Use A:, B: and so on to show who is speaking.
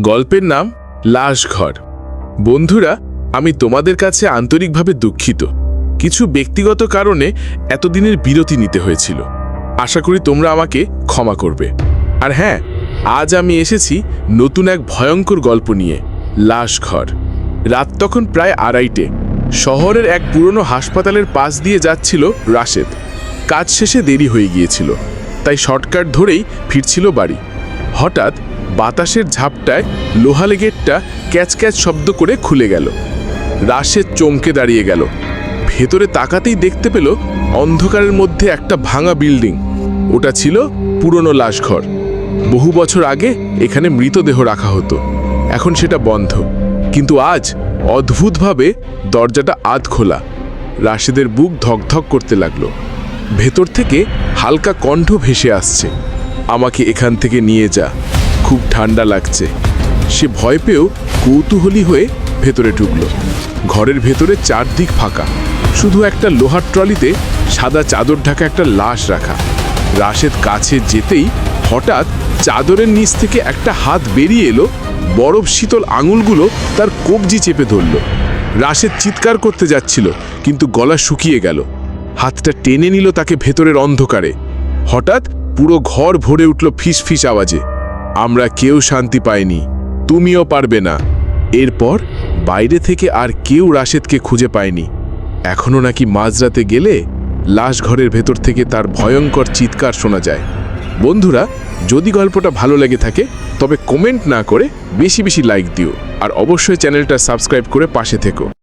A: গল্পের নাম লাশঘর। বন্ধুরা, আমি তোমাদের কাছে আন্তরিকভাবে দুঃখিত। কিছু ব্যক্তিগত কারণে এতদিনের বিরতি নিতে হয়েছিল। আশা করি তোমরা আমাকে ক্ষমা করবে। আর হ্যাঁ আজ আমি এসেছি নতুন এক ভয়ঙ্কর গল্প নিয়ে, লাশঘর। রাত তখন প্রায় আড়াইটে। শহরের এক পুরনো হাসপাতালের পাশ দিয়ে যাচ্ছিল রাশেদ। কাজ শেষে দেরি হয়ে গিয়েছিল, তাই শর্টকাট ধরেই ফিরছিল বাড়ি। হঠাৎ বাতাসের ঝাপটায় লোহালে গেটটা ক্যাচ ক্যাচ শব্দ করে খুলে গেল। রাশেদ চমকে দাঁড়িয়ে গেল। ভেতরে তাকাতেই দেখতে পেল অন্ধকারের মধ্যে একটা ভাঙা বিল্ডিং। ওটা ছিল পুরনো লাশঘর। বহু বছর আগে এখানে মৃতদেহ রাখা হতো। এখন সেটা বন্ধ। কিন্তু আজ অদ্ভুতভাবে দরজাটা আধ খোলা। রাশেদের বুক ধকধক করতে লাগল। ভেতর থেকে হালকা কণ্ঠ ভেসে আসছে, আমাকে এখান থেকে নিয়ে যা। খুব ঠান্ডা লাগছে। সে ভয় পেয়েও কৌতূহলী হয়ে ভেতরে ঢুকলো। ঘরের ভেতরে চারদিক ফাঁকা। শুধু একটা লোহার ট্রলিতে সাদা চাদর ঢাকা একটা লাশ রাখা। রাশেদ কাছে যেতেই হঠাৎ চাদরের নিচ থেকে একটা হাত বেরিয়ে এলো। বরফ শীতল আঙুলগুলো তার কবজি চেপে ধরল। রাশেদ চিৎকার করতে যাচ্ছিল, কিন্তু গলা শুকিয়ে গেল। হাতটা টেনে নিল তাকে ভেতরের অন্ধকারে। হঠাৎ পুরো ঘর ভরে উঠল ফিস ফিস আওয়াজে। আমরা কেউ শান্তি পাইনি, তুমিও পারবে না। এরপর বাইরে থেকে আর কেউ রাশেদকে খুঁজে পায়নি। এখনও নাকি মাঝরাতে গেলে লাশ ঘরের ভেতর থেকে তার ভয়ঙ্কর চিৎকার শোনা যায়। বন্ধুরা, যদি গল্পটা ভালো লেগে থাকে, তবে কমেন্ট না করে বেশি বেশি লাইক দিও। আর অবশ্যই চ্যানেলটা সাবস্ক্রাইব করে পাশে থেকো।